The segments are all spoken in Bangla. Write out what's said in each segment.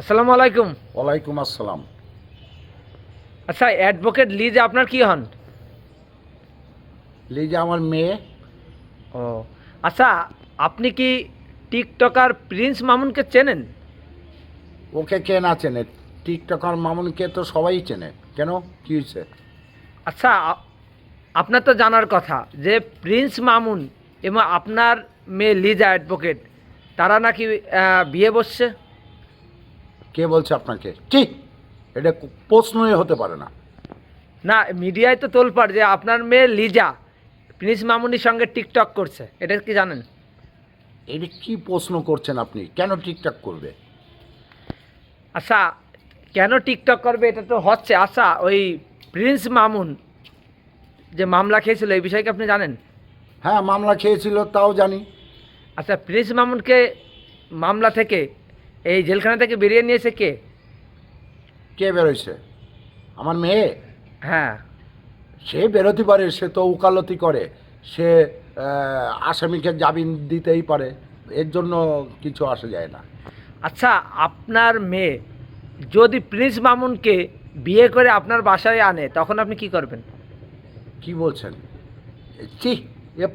আসসালামু আলাইকুম। ওয়ালাইকুম আসসালাম। আচ্ছা অ্যাডভোকেট লিজ আপনার কি হন? লিজা আমার মেয়ে। ও আচ্ছা আপনি কি টিকটকার প্রিন্স মামুনকে চেনেন? ওকে কে না চেনে? টিকটকার মামুনকে তো সবাই চেনে। কেন? কি হয়েছে? আচ্ছা আপনার তো জানার কথা যে প্রিন্স মামুন এবং আপনার মেয়ে লিজা অ্যাডভোকেট তারা নাকি বিয়ে বসছে? কে বলছে আপনাকে? ঠিক। এটা প্রশ্নই হতে পারে না। না মিডিয়ায় তো তোলপাড় যে আপনার মেয়ে লিজা প্রিন্স মামুনির সঙ্গে টিকটক করছে। এটা কি জানেন? এটা কি প্রশ্ন করছেন আপনি? কেন টিকটক করবে? আচ্ছা কেন টিকটক করবে এটা তো হচ্ছে। আচ্ছা ওই প্রিন্স মামুন যে মামলা খেয়েছিল এই বিষয়ে কি আপনি জানেন? হ্যাঁ মামলা খেয়েছিল তাও জানি। আচ্ছা প্রিন্স মামুনকে মামলা থেকে এই জেলখানা থেকে বেরিয়ে নিয়েছে কে? কে বেরোইছে? আমার মেয়ে? হ্যাঁ। সে বেরোতে পারে সে তো উকালতি করে। সে আসামিকে জামিন দিতেই পারে। এর জন্য কিছু আসে যায় না। আচ্ছা আপনার মেয়ে যদি প্রিন্স মামুনকে বিয়ে করে আপনার বাসায় আনে তখন আপনি কি করবেন? কি বলছেন? চি এ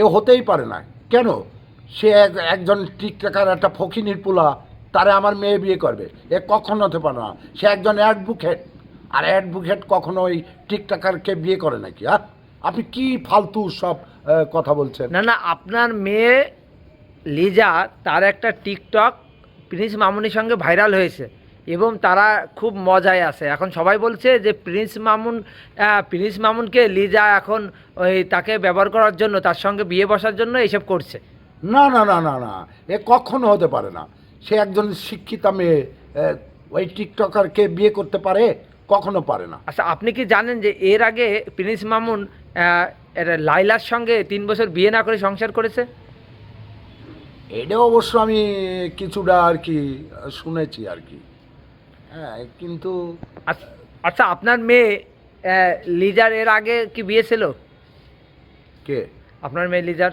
এ হতেই পারে না। কেন? সে এক একজন টিকটাকার একটা ফকিনির পোলা। তারে আমার মেয়ে বিয়ে করবে। এ কখনো হতে পারে না। সে একজন অ্যাডভোকেট আর অ্যাডভোকেট কখনো ওই টিকটাকারকে বিয়ে করে নাকি হ্যাঁ? আপনি কি ফালতু সব কথা বলছেন? না না আপনার মেয়ে লিজা তার একটা টিকটক প্রিন্স মামুনির সঙ্গে ভাইরাল হয়েছে এবং তারা খুব মজায় আছে। এখন সবাই বলছে যে প্রিন্স মামুন প্রিন্স মামুনকে লিজা এখন ওই তাকে ব্যবহার করার জন্য তার সঙ্গে বিয়ে বসার জন্য এইসব করছে। না না না না না এ কখনো হতে পারে না। সে একজন শিক্ষিতা মেয়ে ওই টিকটকারকে বিয়ে করতে পারে কখনো পারে না। আচ্ছা আপনি কি জানেন যে এর আগে প্রিন্স মামুন এটা লাইলার সঙ্গে তিন বছর বিয়ে না করে সংসার করেছে? এটা অবশ্য আমি কিছুটা আর কি শুনেছি আর কি। হ্যাঁ কিন্তু আচ্ছা- আচ্ছা আপনার মেয়ে লিজার এর আগে কি বিয়ে ছিল? কে? আপনার মেয়ে লিজার?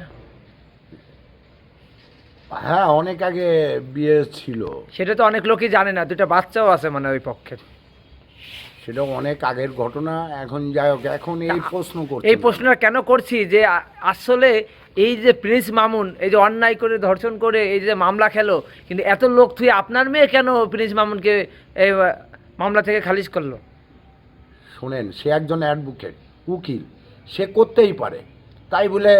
হ্যাঁ অনেক আগে বিয়ে ছিল। সেটা তো অনেক লোকই জানে না দুটো বাচ্চাও আছে মানে ওই পক্ষের। সেটা অনেক আগের ঘটনা এখন যাই হোক এখন এই প্রশ্ন করছে। এই প্রশ্নটা কেন করছি যে আসলে এই যে প্রিন্স মামুন এই যে অন্যায় করে ধর্ষণ করে এই যে মামলা খেলো কিন্তু এত লোক তুই আপনার মেয়ে কেন প্রিন্স মামুনকে এই মামলা থেকে খারিজ করল? শোনেন সে একজন অ্যাডভোকেট উকিল সে করতেই পারে। তাই বলে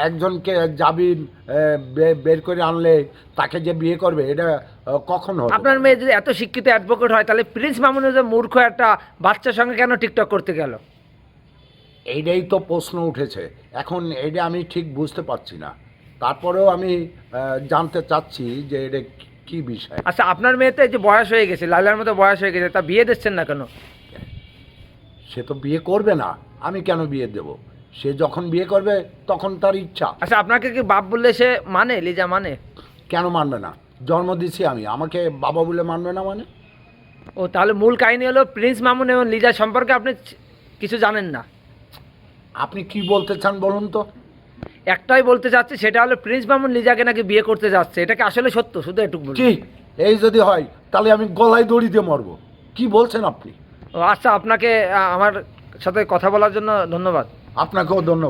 একজনকে জামিন আহ, বে- বের করে আনলে তাকে যে বিয়ে করবে এটা কখন হবে? আপনার মেয়ে যদি এত শিক্ষিত অ্যাডভোকেট হয় তাহলে প্রিন্স মামুনের যে মূর্খ একটা বাচ্চার সঙ্গে কেন টিকটক করতে গেল? এইটাই তো প্রশ্ন উঠেছে। এখন এটা আমি ঠিক বুঝতে পারছি না। তারপরেও আমি জানতে চাচ্ছি যে এটা কি- বিষয়। আচ্ছা আপনার মেয়ে তো এই যে বয়স হয়ে গেছে লালার মতো বয়স হয়ে গেছে তা বিয়ে দিচ্ছেন না কেন? সে তো বিয়ে করবে না আমি কেন বিয়ে দেব? সে যখন বিয়ে করবে তখন তার ইচ্ছা। আচ্ছা আপনাকে কি বাপ বললে সে মানে লিজা মানে? কেন মানবে না? জন্ম দিচ্ছি আমি আমাকে বাবা বলে মানবে না মানে? ও তাহলে মূল কাহিনী হলো প্রিন্স মামুন এবং লিজা সম্পর্কে আপনি কিছু জানেন না। আপনি কি বলতে চান বলুন তো? একটাই বলতে চাচ্ছি সেটা হলো প্রিন্স মামুন লিজাকে নাকি বিয়ে করতে যাচ্ছে এটা কি আসলে সত্য? শুধু এটুকু বলুন। কি এই যদি হয় তাহলে আমি গলায় দড়ি দিয়ে মরবো। কি বলছেন আপনি? ও আচ্ছা আপনাকে আমার সাথে কথা বলার জন্য ধন্যবাদ। আপনাকেও ধন্যবাদ।